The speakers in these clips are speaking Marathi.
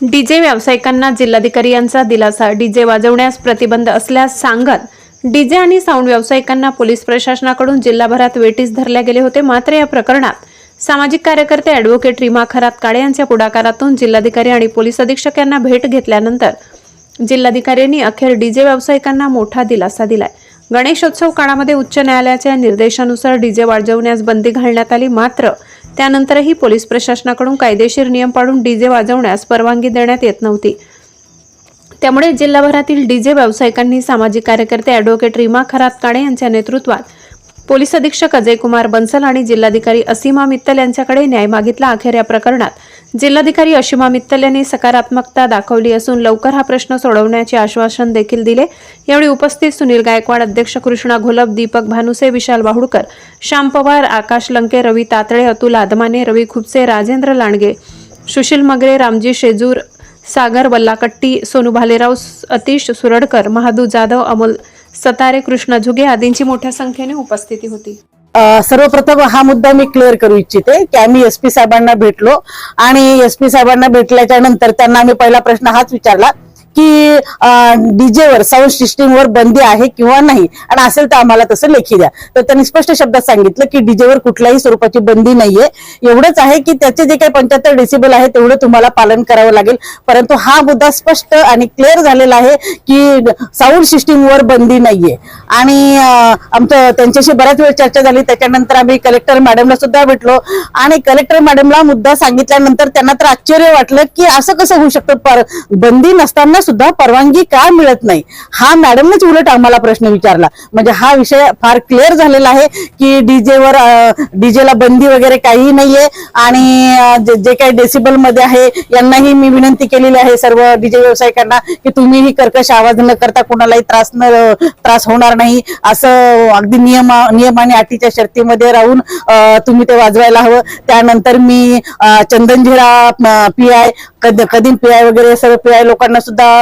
डीजे व्यावसायिकांना जिल्हाधिकारी यांचा दिलासा. डीजे वाजवण्यास प्रतिबंध असल्यास सांगत डीजे आणि साऊंड व्यावसायिकांना पोलीस प्रशासनाकडून जिल्हाभरात वेटीस धरले गेले होते. मात्र या प्रकरणात सामाजिक कार्यकर्ते अॅडव्होकेट रीमा खरात काळे यांच्या पुढाकारातून जिल्हाधिकारी आणि पोलीस अधीक्षक यांना भेट घेतल्यानंतर जिल्हाधिकाऱ्यांनी अखेर डीजे व्यावसायिकांना मोठा दिलासा दिलाय. गणेशोत्सव काळामध्ये उच्च न्यायालयाच्या निर्देशानुसार डीजे वाजवण्यास बंदी घालण्यात आली. मात्र त्यानंतरही पोलीस प्रशासनाकडून कायदेशीर नियम पाळून डीजे वाजवण्यास परवानगी देण्यात येत नव्हती. त्यामुळे जिल्हाभरातील डीजे व्यावसायिकांनी सामाजिक कार्यकर्ते अॅडव्होकेट रीमा खरात काणे यांच्या नेतृत्वात पोलीस अधीक्षक अजय कुमार बन्सल आणि जिल्हाधिकारी असीमा मित्तल यांच्याकडे न्याय मागितला. अखेर या प्रकरणात जिल्हाधिकारी अशिमा मित्तल यांनी सकारात्मकता दाखवली असून लवकर हा प्रश्न सोडवण्याचे आश्वासन देखील दिले. यावेळी उपस्थित सुनील गायकवाड अध्यक्ष कृष्णा घोलप दीपक भानुसे विशाल बाहुडकर श्याम पवार आकाश लंके रवी तातळे अतुल आदमाने रवी खुपसे राजेंद्र लांडगे सुशील मगरे रामजी शेजूर सागर वल्लाकट्टी सोनू भालेराव अतिश सुरडकर महादू जाधव अमोल सतारे कृष्ण झुगे आदींची मोठ्या संख्येने उपस्थिती होती. सर्वप्रथम हा मुद्दा मी क्लिअर करू इच्छिते की आम्ही एस पी साहेबांना भेटलो आणि एस पी साहेबांना भेटल्याच्या नंतर त्यांना आम्ही पहिला प्रश्न हाच विचारला की डीजेवर साऊंड सिस्टीमवर बंदी आहे किंवा नाही? आणि असेल तर आम्हाला तसं लेखी द्या. तर त्यांनी स्पष्ट शब्दात सांगितलं की डीजेवर कुठल्याही स्वरूपाची बंदी नाहीये. एवढंच आहे की त्याचे जे काही पंच्याहत्तर डेसिबल आहे तेवढं तुम्हाला पालन करावं लागेल. परंतु हा मुद्दा स्पष्ट आणि क्लिअर झालेला आहे की साऊंड सिस्टीमवर बंदी नाहीये. आणि आमचं त्यांच्याशी बऱ्याच वेळ चर्चा झाली. त्याच्यानंतर आम्ही कलेक्टर मॅडमला सुद्धा भेटलो. आणि कलेक्टर मॅडमला मुद्दा सांगितल्यानंतर त्यांना तर आश्चर्य वाटलं की असं कसं होऊ शकतं? पर बंदी नसताना सुद्धा परवानगी का मिळत नाही? हा मॅडमनेच उलट आम्हाला प्रश्न विचारला. म्हणजे हा विषय फार क्लिअर झालेला आहे की डीजेवर डीजेला बंदी वगैरे काहीही नाहीये आणि जे काही डेसिबलमध्ये आहे यांनाही मी विनंती केलेली आहे सर्व डीजे व्यावसायिकांना की तुम्हीही कर्कश आवाज न करता कोणालाही त्रास न त्रास होणार नाही. असं अगदी नियम नियम आणि अटीच्या शर्तीमध्ये राहून तुम्ही ते वाजवायला हवं. त्यानंतर मी Chandanzira P I Kadim P I वगैरे सर्व पी आय लोकांना सुद्धा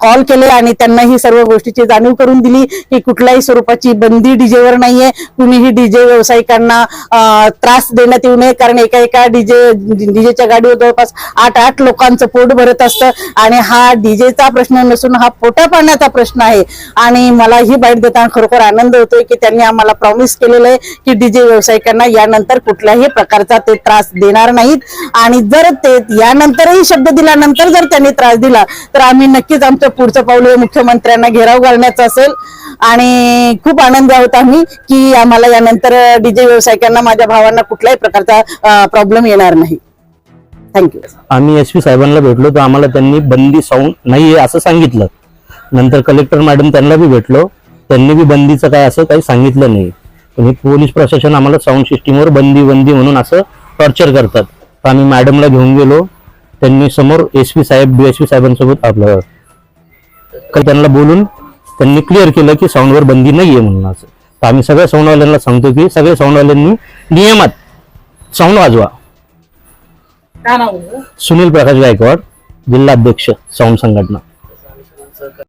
कॉल केले आणि त्यांना ही सर्व गोष्टीची जाणीव करून दिली. की कुठल्याही स्वरूपाची बंदी डीजेवर नाहीये. कुणीही डीजे व्यावसायिकांना त्रास देण्यात येऊ नये कारण एका एका डीजे डीजेच्या गाडीवर जवळपास आठ आठ लोकांचं पोट भरत असतं आणि हा डीजेचा प्रश्न नसून हा पोटा पाण्याचा प्रश्न आहे. आणि मला ही बाईट देताना खरोखर आनंद होतोय की त्यांनी आम्हाला प्रॉमिस केलेलं आहे की डीजे व्यावसायिकांना यानंतर कुठल्याही प्रकारचा ते त्रास देणार नाहीत. आणि जर ते यानंतरही शब्द दिल्यानंतर जर त्यांनी त्रास दिला तर आम्ही नक्कीच आमचं पुढचं पाऊल हे मुख्यमंत्र्यांना घेराव घालण्याचं असेल. आणि खूप आनंद आहोत आम्ही की आम्हाला यानंतर डीजे व्यावसायिकांना माझ्या भावांना कुठल्याही प्रकारचा प्रॉब्लेम येणार नाही. थँक्यू आम्ही एस पी साहेबांना भेटलो तर आम्हाला त्यांनी बंदी साऊंड नाहीये असं सांगितलं. नंतर कलेक्टर मॅडम त्यांना बी भेटलो त्यांनी बी बंदीचं काय असं काही सांगितलं नाही. पण हे पोलीस प्रशासन आम्हाला साऊंड सिस्टीमवर बंदी बंदी म्हणून असं टॉर्चर करतात. तर आम्ही मॅडमला घेऊन गेलो त्यांनी समोर एस पी साहेब डी एस पी साहेबांसोबत आपलं का त्यांना बोलून त्यांनी क्लिअर केलं की साऊंडवर बंदी नाहीये म्हणून असं. तर आम्ही सगळ्या साऊंडवाल्यांना सांगतो की सगळ्या साऊंडवाल्यांनी नियमात साऊंड वाजवा. सुनील प्रकाश गायकवाड जिल्हाध्यक्ष साऊंड संघटना.